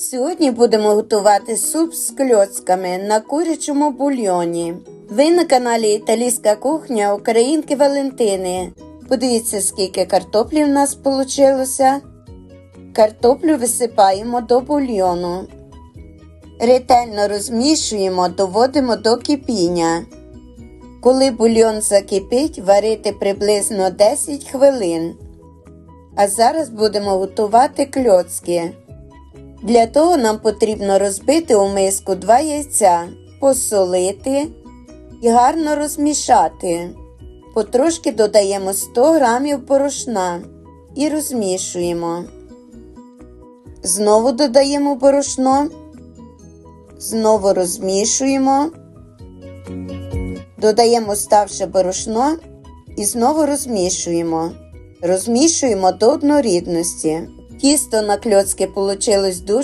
Сьогодні будемо готувати суп з кльоцками на курячому бульйоні. Ви на каналі Італійська кухня Українки Валентини. Подивіться, скільки картоплі в нас вийшло. Картоплю висипаємо до бульйону. Ретельно розмішуємо, доводимо до кипіння. Коли бульйон закипить, варити приблизно 10 хвилин. А зараз будемо готувати кльоцки. Для того нам потрібно розбити у миску два яйця, посолити і гарно розмішати. Потрошки додаємо 100 г борошна і розмішуємо. Знову додаємо борошно, знову розмішуємо, додаємо ставше борошно і знову розмішуємо. Розмішуємо до однорідності. Тісто на кльоцки получилось дуже